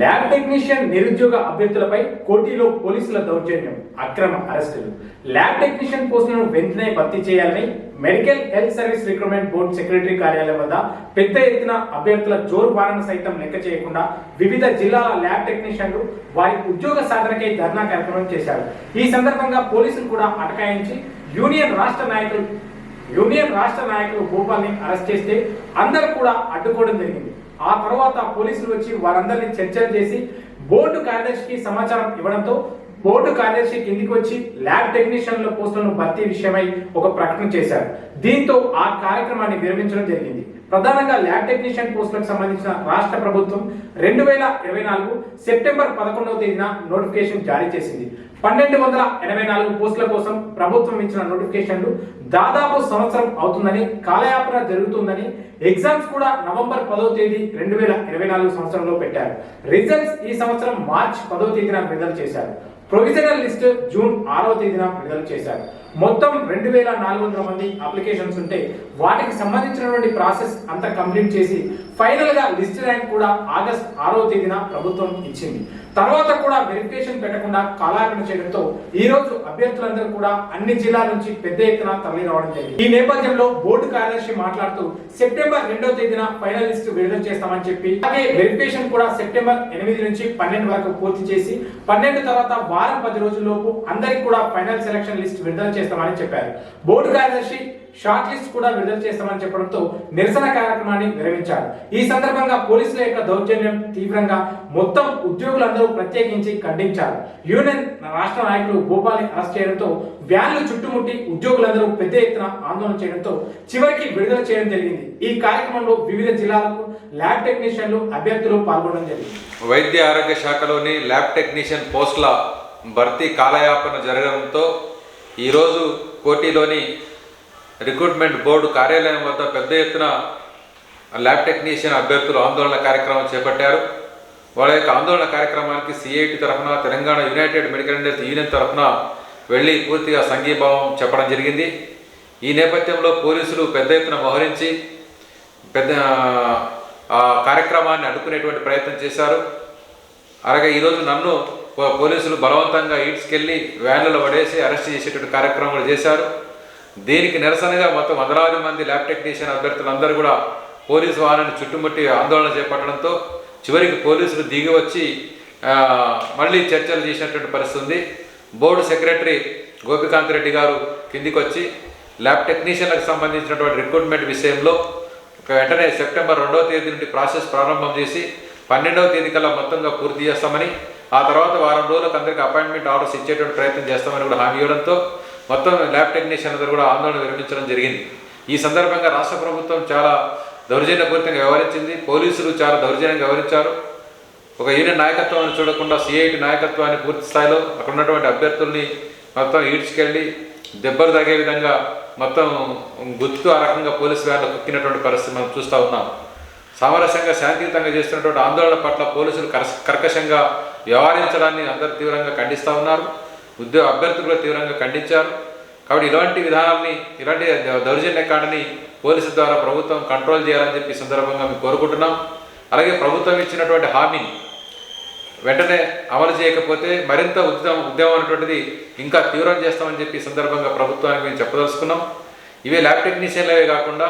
Lab technician నిరుద్యోగ అభ్యర్థులపై కోటిలో పోలీసుల దౌర్జన్యం అక్రమ అరెస్టులు. ల్యాబ్ టెక్నీషియన్ పోస్టులను వెంటనే భర్తీ చేయాలని medical health service recruitment board secretary కార్యాలయం వద్ద పెద్ద ఎత్తున అభ్యర్థుల జోరు బారను సైతం లెక్క చేయకుండా వివిధ జిల్లాల ల్యాబ్ టెక్నీషియన్లు వారి ఉద్యోగ సాధనకై ధర్నా కార్యక్రమం చేశారు. ఈ సందర్భంగా పోలీసులు కూడా అటకాయించి యూనియన్ రాష్ట్ర నాయకులు యూనియన్ రాష్ట్ర నాయకులు గోపాల్ని అరెస్ట్ చేస్తే అందరూ కూడా అడ్డుకోవడం జరిగింది. ఆ తర్వాత పోలీసులు వచ్చి వారందరినీ చర్చలు చేసి బోర్డు కార్యదర్శికి సమాచారం ఇవ్వడంతో బోర్డు కార్యదర్శి కిందికి వచ్చి ల్యాబ్ టెక్నీషియన్ల పోస్టులను భర్తీ విషయమై ఒక ప్రకటన చేశారు. దీంతో ఆ కార్యక్రమాన్ని విరమించడం జరిగింది. ప్రధానంగా ల్యాబ్ టెక్నీషియన్ పోస్టులకు సంబంధించిన రాష్ట్ర ప్రభుత్వం రెండు వేల ఇరవై నాలుగు సెప్టెంబర్ పదకొండవ తేదీన నోటిఫికేషన్ జారీ చేసింది. పన్నెండు వందల ఎనభై నాలుగు పోస్టుల కోసం ప్రభుత్వం ఇచ్చిన నోటిఫికేషన్లు దాదాపు సంవత్సరం అవుతుందని కాలయాపన జరుగుతుందని ఎగ్జామ్స్ కూడా నవంబర్ పదో తేదీ రెండు వేల ఇరవై నాలుగు సంవత్సరంలో పెట్టారు. రిజల్ట్స్ ఈ సంవత్సరం మార్చ్ పదో తేదీన విడుదల చేశారు. ప్రొవిజనల్ లిస్ట్ జూన్ ఆరవ తేదీన విడుదల చేశారు. మొత్తం రెండు వేల నాలుగు వందల మంది అప్లికేషన్స్ ఉంటే వాటికి సంబంధించినటువంటి ప్రాసెస్ అంతా కంప్లీట్ చేసి ఫైనల్గా లిస్ట్ ర్యాంక్ కూడా ఆగస్ట్ ఆరవ తేదీన ప్రభుత్వం ఇచ్చింది. తర్వాత కూడా వెరిఫికేషన్ పెట్టకుండా కాలాపన చేయడంతో ఈ రోజు అభ్యర్థులందరూ కూడా అన్ని జిల్లాల నుంచి పెద్ద ఎత్తున తరలి రావడం జరిగింది. ఈ నేపథ్యంలో బోర్డు కార్యదర్శి మాట్లాడుతూ సెప్టెంబర్ రెండో తేదీన ఫైనల్ లిస్ట్ విడుదల చేస్తామని చెప్పి అలాగే వెరిఫికేషన్ కూడా సెప్టెంబర్ ఎనిమిది నుంచి పన్నెండు వరకు పూర్తి చేసి పన్నెండు తర్వాత వారం పది రోజుల్లోపు అందరికి కూడా ఫైనల్ సెలక్షన్ లిస్ట్ విడుదల చేస్తామని చెప్పారు. బోర్డు కార్యదర్శి షార్ట్ లిస్ట్ కూడా విడుదల చేస్తామని చెప్పడంతో నిరసన కార్యక్రమాన్ని విరమించారు ఈ సందర్భంగా పోలీసుల యొక్క దౌర్జన్యం తీవ్రంగా మొత్తం ఉద్యోగులందరూ ప్రత్యేకించి ఖండించారు. యూనియన్ రాష్ట్ర నాయకులు గోపాల్ని అరెస్ట్ చేయడంతో వ్యాన్లు చుట్టుముట్టి ఉద్యోగులందరూ పెద్ద ఎత్తున ఆందోళన చేయడంతో చివరికి విడుదల చేయడం జరిగింది. ఈ కార్యక్రమంలో వివిధ జిల్లాలకు ల్యాబ్ టెక్నీషియన్లు అభ్యర్థులు పాల్గొనడం జరిగింది. వైద్య ఆరోగ్య శాఖలోని ల్యాబ్ టెక్నీషియన్ పోస్టుల భర్తీ కాలయాపన జరగడంతో ఈరోజు కోటిలోని రిక్రూట్మెంట్ బోర్డు కార్యాలయం వద్ద పెద్ద ఎత్తున ల్యాబ్ టెక్నీషియన్ అభ్యర్థులు ఆందోళన కార్యక్రమం చేపట్టారు. వాళ్ళ యొక్క ఆందోళన కార్యక్రమానికి సిఐటి తరఫున Telangana united medical industry union తరఫున వెళ్ళి పూర్తిగా సంఘీభావం చెప్పడం జరిగింది. ఈ నేపథ్యంలో పోలీసులు పెద్ద ఎత్తున మోహరించి పెద్ద ఆ కార్యక్రమాన్ని అడ్డుకునేటువంటి ప్రయత్నం చేశారు. అలాగే ఈరోజు నన్ను పోలీసులు బలవంతంగా ఈడ్స్కెళ్ళి వ్యాన్లలో పడేసి అరెస్ట్ చేసేటువంటి కార్యక్రమం కూడా చేశారు. దీనికి నిరసనగా మొత్తం వందలాది మంది ల్యాబ్ టెక్నీషియన్ అభ్యర్థులందరూ కూడా పోలీసు వాహనాన్ని చుట్టుముట్టి ఆందోళన చేపట్టడంతో చివరికి పోలీసులు దిగి వచ్చి మళ్ళీ చర్చలు చేసినటువంటి పరిస్థితి ఉంది. బోర్డు సెక్రటరీ గోపికాంత్ రెడ్డి గారు కిందికి వచ్చి ల్యాబ్ టెక్నీషియన్లకు సంబంధించినటువంటి రిక్రూట్మెంట్ విషయంలో వెంటనే సెప్టెంబర్ రెండవ తేదీ నుండి ప్రాసెస్ ప్రారంభం చేసి పన్నెండవ తేదీ కల్లా మొత్తంగా పూర్తి చేస్తామని ఆ తర్వాత వారం రోజులకు అందరికీ అపాయింట్మెంట్ ఆర్డర్స్ ఇచ్చేటువంటి ప్రయత్నం చేస్తామని కూడా హామీ ఇవ్వడంతో మొత్తం ల్యాబ్ టెక్నీషియన్ అందరూ కూడా ఆందోళన విరమించడం జరిగింది. ఈ సందర్భంగా రాష్ట్ర ప్రభుత్వం చాలా దౌర్జన్యపూరితంగా వ్యవహరించింది. పోలీసులు చాలా దౌర్జన్యంగా వ్యవహరించారు. ఒక యూనియన్ నాయకత్వాన్ని చూడకుండా సిఐటి నాయకత్వాన్ని పూర్తి స్థాయిలో అక్కడ ఉన్నటువంటి అభ్యర్థుల్ని మొత్తం ఈడ్చుకెళ్ళి దెబ్బలు తగే విధంగా మొత్తం గుర్తు ఆ రకంగా పోలీసు వ్యాన్లు కుక్కినటువంటి పరిస్థితి మనం చూస్తూ ఉన్నాం. సామరస్యంగా శాంతియుతంగా చేస్తున్నటువంటి ఆందోళన పట్ల పోలీసులు కర్కశంగా వ్యవహరించడాన్ని అందరూ తీవ్రంగా ఖండిస్తూ ఉన్నారు. ఉద్యోగ అభ్యర్థులు కూడా తీవ్రంగా ఖండించారు. కాబట్టి ఇలాంటి విధానాన్ని ఇలాంటి దౌర్జన్య దౌర్జన్యకాండని పోలీసు ద్వారా ప్రభుత్వం కంట్రోల్ చేయాలని చెప్పి సందర్భంగా మేము కోరుకుంటున్నాం. అలాగే ప్రభుత్వం ఇచ్చినటువంటి హామీని వెంటనే అమలు చేయకపోతే మరింత ఉద్యమం ఉద్యమం అనేటువంటిది ఇంకా తీవ్రం చేస్తామని చెప్పి సందర్భంగా ప్రభుత్వానికి మేము చెప్పదలుచుకున్నాం. ఇవే ల్యాబ్ టెక్నీషియన్లవే కాకుండా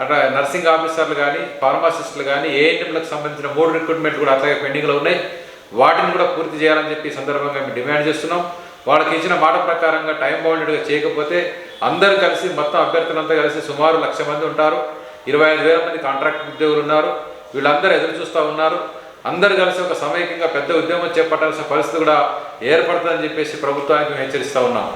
అట్లా నర్సింగ్ ఆఫీసర్లు కానీ ఫార్మాసిస్టులు కానీ ఏఎన్ఎంలకు సంబంధించిన మూడు రిక్రూట్మెంట్ కూడా అట్లాగే పెండింగ్లో ఉన్నాయి. వాటిని కూడా పూర్తి చేయాలని చెప్పి సందర్భంగా మేము డిమాండ్ చేస్తున్నాం. వాళ్ళకి ఇచ్చిన మాట ప్రకారంగా టైం బౌండెడ్గా చేయకపోతే అందరూ కలిసి మొత్తం అభ్యర్థులంతా కలిసి సుమారు లక్ష మంది ఉంటారు. ఇరవై ఐదు వేల మంది కాంట్రాక్ట్ ఉద్యోగులు ఉన్నారు. వీళ్ళందరూ ఎదురు చూస్తూ ఉన్నారు. అందరూ కలిసి ఒక సమైక్యంగా పెద్ద ఉద్యమం చేపట్టాల్సిన పరిస్థితి కూడా ఏర్పడుతుందని చెప్పేసి ప్రభుత్వానికి మేము హెచ్చరిస్తూ ఉన్నాం.